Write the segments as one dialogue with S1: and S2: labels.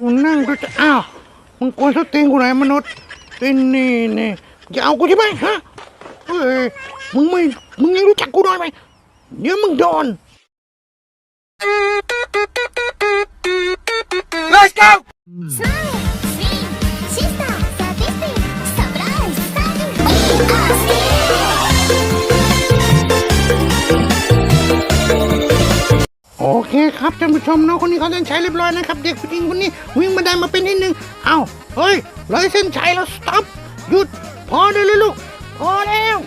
S1: กูนั่งก็จะอ้าวมึงกวนสติงกูไหนมนุษย์ไอ้นี่นี่จะเอากูใช่ไหมฮะเฮ้ยมึงไม่มึงยังรู้จักกูน้อยไหมเดี๋ยวมึงโดน Let's go คครับท่านผู้ชมน้องคนนี้เขาเส้นชัยเรียบร้อยนะครับ เด็กผู้หญิงคนนี้วิ่งมาได้มาเป็นที่หนึ่งเอ้าเฮ้ยเลยเส้นชัยแล้วสต็อปหยุดพอได้เลยลูกพอแล้ว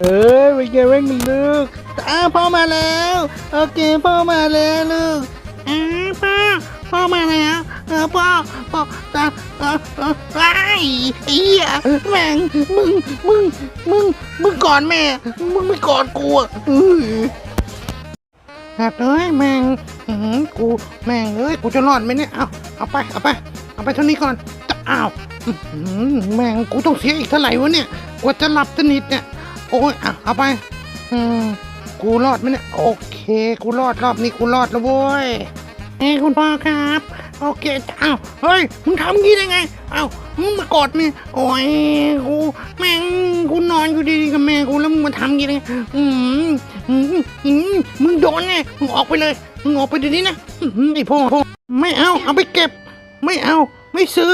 S1: เอ้ยไปเก็บไว้กันลูกอ้าพ่อมาแล้วโอเคพ่อมาแล้วลูกอ้าพ่อพ่อมาแล้วเออพ่อพ่อตาเออเออไอ้ไอ้เหี้ยแม่งมึงมึงมึงมึงก่อดแม่มึงไม่กอดกูอะ อื้อหักเอ้ยแมงอื้อหือกูแมงเอ้ยกูจะรอดไหมเนี่ยเอาเอาไปเอาไปเอาไปเท่านี้ก่อนจะอ้าวแมงกูต้องเสียอีกเท่าไหร่วะเนี่ยกว่าจะหลับสนิทเนี่ยโอ้ยเอาเอาไปอืมกูรอดไหมเนี่ยโอเค กูรอดรอบนี้กูรอดแล้วเว้ยเอ้คุณพ่อครับ โอเคอ้าวเฮ้ยมึงทำงี้ได้ไงอ้าวมึงมากอดนี่โอ้ยกูแม่งกูนอนอยู่ดีๆกับแม่กูแล้วมึงมาทำงี้ได้ไงอืมอืมอืมมึงโดนไงมึงออกไปเลยมึงออกไปเดี๋ยวนี้นะอื้อหือไอ้พ่อพ่อไม่เอาเอาไปเก็บ ไม่เอาไม่ซื้อ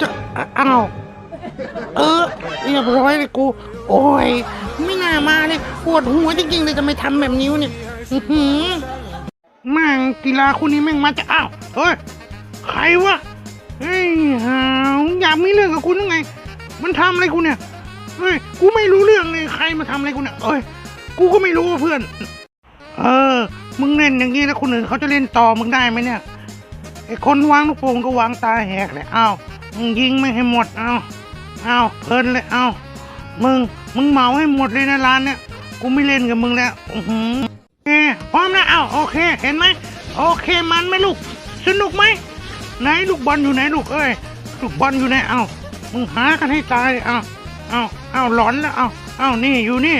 S1: จะเอาเออเรียบร้อยเลยกู โอ้ยไม่น่ามาเลยปวดหัวจริงๆเลยจะไม่ทำแบบนี้วเนี่ย อื้อหือแม่งกีฬาคู่นี้แม่งมาจะอ้าว เฮ้ย ใครวะ เฮ้ยหาวอยากมีเรื่องกับคุณยังไง มันทำอะไรกูเนี่ย เฮ้ย กูไม่รู้เรื่องเลย ใครมาทำอะไรกูเนี่ยเอ้ย กูก็ไม่รู้เพื่อน เออ มึงเล่นอย่างนี้แล้วคนอื่นเขาจะเล่นต่อมึงได้ไหมเนี่ย ไอ้คนวางลูกโป่งก็วางตาแหกเลยเอ้ามึงยิงไม่ให้หมด เอาเอาเพลินเลย เอามึง มึงเหมาให้หมดเลยนะร้านเนี่ย กูไม่เล่นกับมึงแล้ว อือหือโอเคพร้อมนะเอาโอเค เห็นไหม โอเคมันไหมลูก สนุกไหมไหนลูกบอลอยู่ไหนลูกเอ้ยลูกบอลอยู่ไหนเอามึงหากันให้ตายเอาเอาเอาหลอนแล้วเอาเอานี่อยู่นี่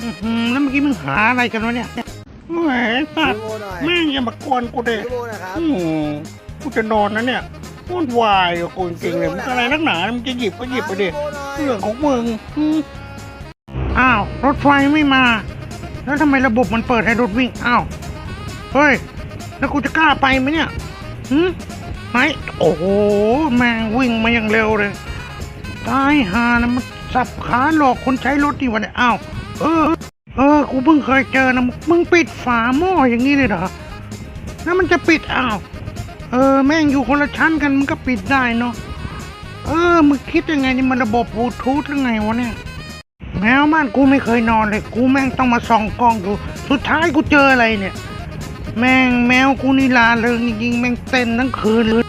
S1: อื้อหือแล้วเมื่อกี้มึงหาอะไรกันวะเนี่ยแหมสัตว์
S2: โมหน่อย
S1: แม่งอย่ามากวนกูเด็
S2: โมนะครับ
S1: อืมกูจะนอนนะเนี่ยวุ่นวายกับกูจริงๆเลยมึงอะไรนักหนามึงจะหยิบก็หยิบไปดิเรื่องของมึงอืมอ้าวรถไฟไม่มา แล้วทำไมระบบมันเปิดให้รถวิ่งอ้าวเฮ้ยแล้วกูจะกล้าไปไหมเนี่ย หืมไหนโอ้โหแม่งวิ่งมาอย่างเร็วเลย ตายหานะมันสับขาหลอกคนใช้รถนี่วะเนี่ยอ้าวเออ เออ กูเพิ่งเคยเจอนะ มึงปิดฝาหม้ออย่างนี้เลยเหรอ แล้วมันจะปิดอ้าว เออ แม่งอยู่คนละชั้นกันมันก็ปิดได้เนาะ เออ มึงคิดยังไงนี่มันระบบบลูทูธหรือไงวะเนี่ย แมวบ้านกูไม่เคยนอนเลย กูแม่งต้องมาส่องกล้องดู สุดท้ายกูเจออะไรเนี่ย แม่งแมวกูนี่ลาเริงจริงๆแม่งเต้นทั้งคืนเลย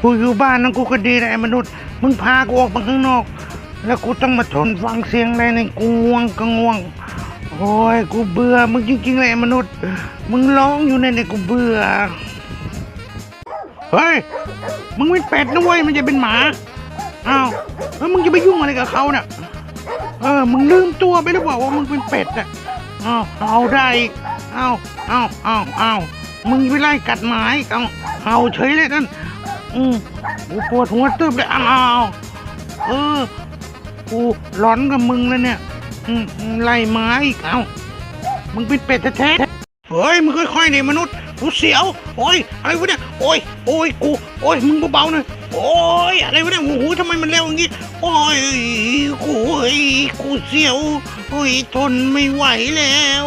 S1: กูอยู่บ้านนั่นกูก็ดีแหละไอ้มนุษย์มึงพากูออกมาข้างนอก แล้วกูต้องมาทนฟังเสียงอะไรในกูง่วงก็ง่วงโอ้ยกูเบื่อมึงจริงๆเลยไอ้มนุษย์ มึงร้องอยู่ในเนี่ยกูเบื่อเฮ้ยมึงเป็นเป็ดนะเว้ยมันจะเป็นหมาอ้าวแล้วมึงจะไปยุ่งอะไรกับเขาเนี่ยเออมึงลืมตัวไปหรือเปล่าว่ามึงเป็นเป็ดอะอ้าวเอาได้อีก เอาเอาเอาเอามึงไปไล่กัดหมาอีกเอาเอาเฉยเลยนั่นอืมกูปวดหัวตึบเลยเอ้าเออกูร้อนกับมึงแล้วเนี่ย อืมไล่หมาอีกเอามึงเป็นเป็ดแท้ๆเฮ้ยมึงค่อยๆนี่มนุษย์กูเสียวโอ้ยอะไรวะเนี่ยโอ้ยโอ้ยกูโอ้ยมึงเบาๆหน่อยโอ้ยอะไรวะเนี่ยโอ้โหทำไมมันเร็วอย่างงี้โอ้ยกูเฮ้ยกูเสียวโอ้ยทนไม่ไหวแล้ว